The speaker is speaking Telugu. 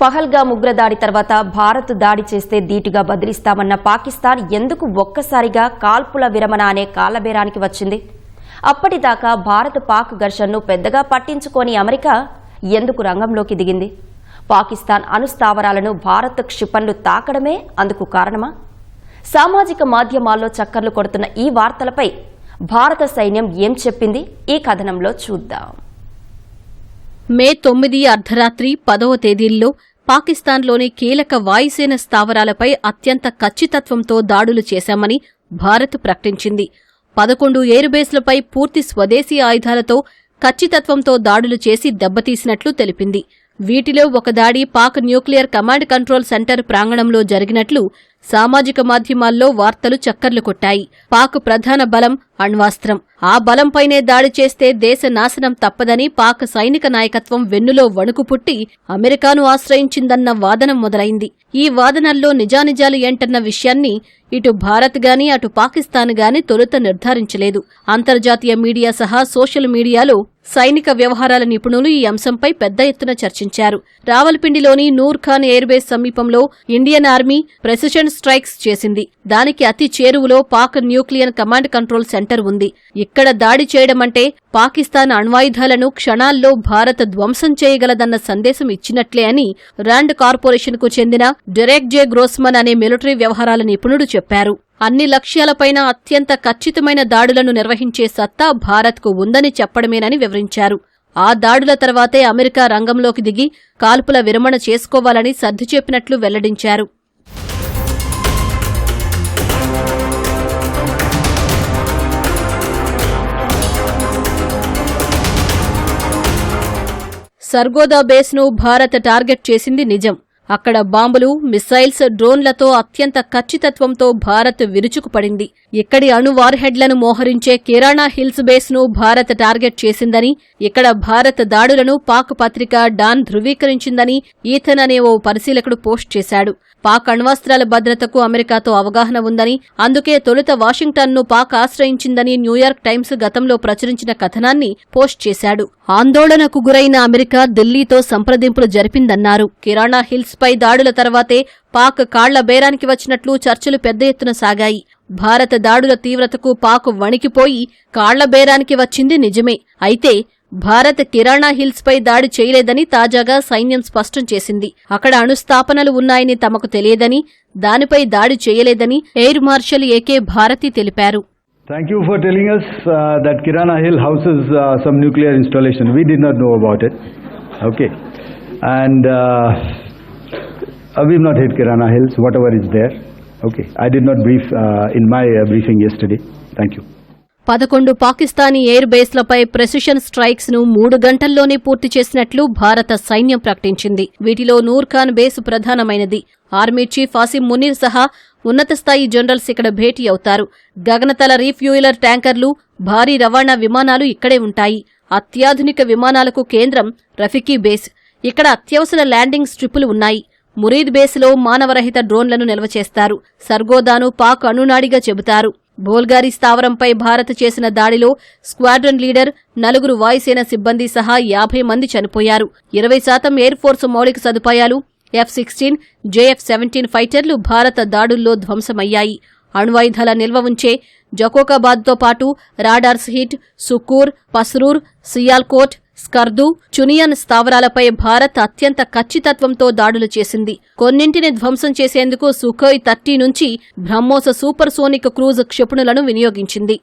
పహల్గా ఉగ్రదాడి తర్వాత భారత్ దాడి చేస్తే ధీటుగా బదిలిస్తామన్న పాకిస్తాన్ ఎందుకు ఒక్కసారిగా కాల్పుల విరమణ అనే కాలబేరానికి వచ్చింది? అప్పటిదాకా భారత్ పాక్ ఘర్షణను పెద్దగా పట్టించుకోని అమెరికా ఎందుకు రంగంలోకి దిగింది? పాకిస్తాన్ అణుస్థావరాలను భారత్ క్షిపణులు తాకడమే అందుకు కారణమా? సామాజిక మాధ్యమాల్లో చక్కర్లు కొడుతున్న ఈ వార్తలపై భారత సైన్యం ఏం చెప్పింది? ఈ కథనంలో చూద్దాం. మే తొమ్మిది అర్ధరాత్రి పదవ తేదీల్లో పాకిస్తాన్లోని కీలక వాయుసేన స్థావరాలపై అత్యంత ఖచ్చితత్వంతో దాడులు చేశామని భారత్ ప్రకటించింది. పదకొండు ఎయిర్బేస్లపై పూర్తి స్వదేశీ ఆయుధాలతో ఖచ్చితత్వంతో దాడులు చేసి దెబ్బతీసినట్లు తెలిపింది. వీటిలో ఒక దాడి Pak nuclear command control centre ప్రాంగణంలో జరిగినట్లు సామాజిక మాధ్యమాల్లో వార్తలు చక్కర్లు కొట్టాయి. పాక్ ప్రధాన బలం అణ్వాస్త్రం. ఆ బలంపైనే దాడి చేస్తే దేశ నాశనం తప్పదని పాక్ సైనిక నాయకత్వం వెన్నులో వణుకు పుట్టి అమెరికాను ఆశ్రయించిందన్న వాదన మొదలైంది. ఈ వాదనల్లో నిజానిజాలు ఏంటన్న విషయాన్ని ఇటు భారత్ గాని అటు పాకిస్తాన్ గాని తొలుత నిర్ధారించలేదు. అంతర్జాతీయ మీడియా సహా సోషల్ మీడియాలో సైనిక వ్యవహారాల నిపుణులు ఈ అంశంపై పెద్ద ఎత్తున చర్చించారు. రావల్పిండిలోని నూర్ఖాన్ ఎయిర్బేస్ సమీపంలో ఇండియన్ ఆర్మీ ప్రెసిషన్ స్ట్రైక్స్ చేసింది. దానికి అతి చేరువలో Pak nuclear command control centre ఉంది. ఇక్కడ దాడి చేయడమంటే పాకిస్తాన్ అణ్వాయుధాలను క్షణాల్లో భారత్ ధ్వంసం చేయగలదన్న సందేశం ఇచ్చినట్లే అని ర్యాండ్ కార్పొరేషన్కు చెందిన డెరెక్ జే గ్రోస్మన్ అనే మిలిటరీ వ్యవహారాల నిపుణుడు చెప్పారు. అన్ని లక్ష్యాలపైన అత్యంత ఖచ్చితమైన దాడులను నిర్వహించే సత్తా భారత్కు ఉందని చెప్పడమేనని వివరించారు. ఆ దాడుల తర్వాతే అమెరికా రంగంలోకి దిగి కాల్పుల విరమణ చేసుకోవాలని సర్ది చెప్పినట్లు వెల్లడించారు. సర్గోదా బేస్ను భారత్ టార్గెట్ చేసింది నిజం. అక్కడ బాంబులు మిస్సైల్స్ డ్రోన్లతో అత్యంత ఖచ్చితత్వంతో భారత్ విరుచుకుపడింది. ఇక్కడి అణు వార్హెడ్లను మోహరించే కిరాణా హిల్స్ బేస్ను భారత్ టార్గెట్ చేసిందని ఇక్కడ భారత్ దాడులను పాక్ పత్రిక డాన్ ధృవీకరించిందని ఈథన్ అనే ఓ పరిశీలకుడు పోస్ట్ చేశాడు. పాక్ అణ్వస్త్రాల భద్రతకు అమెరికాతో అవగాహన ఉందని అందుకే తొలుత వాషింగ్టన్ను పాక్ ఆశ్రయించిందని న్యూయార్క్ టైమ్స్ గతంలో ప్రచురించిన కథనాన్ని పోస్ట్ చేశాడు. ఆందోళనకు గురైన అమెరికా ఢిల్లీతో సంప్రదింపులు జరిపిందన్నారు. కిరాణా హిల్స్ పై దాడుల తర్వాతే పాక్ కాళ్ళ బేరానికి వచ్చినట్లు చర్చలు పెద్ద ఎత్తున సాగాయి భారత దాడుల తీవ్రతకు పాక్ వణికిపోయి కాళ్ళ బేరానికి వచ్చింది నిజమే అయితే భారత్ కిరాణా హిల్స్ పై దాడి చేయలేదని తాజాగా సైన్యం స్పష్టం చేసింది అక్కడ అణుస్థాపనలు ఉన్నాయని తమకు తెలియదని దానిపై దాడి చేయలేదని ఎయిర్ మార్షల్ ఏకే భారతి తెలిపారు Thank you for telling us uh, that Kirana Hill houses uh, some nuclear installation. We did not know about it. Okay. And uh, uh, we've not hit Kirana Hills, whatever is there. Okay. I did not brief uh, in my uh, briefing yesterday. Thank you. పదకొండు పాకిస్తానీ ఎయిర్ బేస్లపై ప్రెసిషన్ స్ట్రైక్స్ను మూడు గంటల్లోనే పూర్తి చేసినట్లు భారత సైన్యం ప్రకటించింది వీటిలో నూర్ఖాన్ బేస్ ప్రధానమైనది ఆర్మీ చీఫ్ ఆసిం మునీర్ సహా ఉన్నత స్థాయి జనరల్స్ ఇక్కడ భేటీ అవుతారు గగనతల రీఫ్యూయలర్ ట్యాంకర్లు భారీ రవాణా విమానాలు ఇక్కడే ఉంటాయి అత్యాధునిక విమానాలకు కేంద్రం రఫికీ బేస్ ఇక్కడ అత్యవసర ల్యాండింగ్ స్ట్రిప్పులు ఉన్నాయి మురీద్ బేస్లో మానవరహిత డ్రోన్లను నిల్వ చేస్తారు. సర్గోదాను పాక్ అణునాడిగా చెబుతారు. బోల్గారి స్థావరంపై భారత్ చేసిన దాడిలో స్క్వాడ్రన్ లీడర్ నలుగురు వాయుసేన సిబ్బంది సహా యాభై మంది చనిపోయారు. ఇరవై శాతం ఎయిర్ ఫోర్స్ మౌలిక సదుపాయాలు ఎఫ్ సిక్స్టీన్ జేఎఫ్ సెవెంటీన్ ఫైటర్లు భారత దాడుల్లో ధ్వంసమయ్యాయి. అణ్వాయుధాల నిల్వ ఉంచే జకోకాబాద్తో పాటు రాడార్స్ హిట్ సుకూర్ పస్రూర్ సియాల్కోట్ స్కర్దు చునియన్ స్థావరాలపై భారత్ అత్యంత ఖచ్చితత్వంతో దాడులు చేసింది. కొన్నింటిని ధ్వంసం చేసేందుకు సుఖోయ్ థర్టీ నుంచి బ్రహ్మోస సూపర్ సోనిక్ క్రూజ్ క్షిపణులను వినియోగించింది.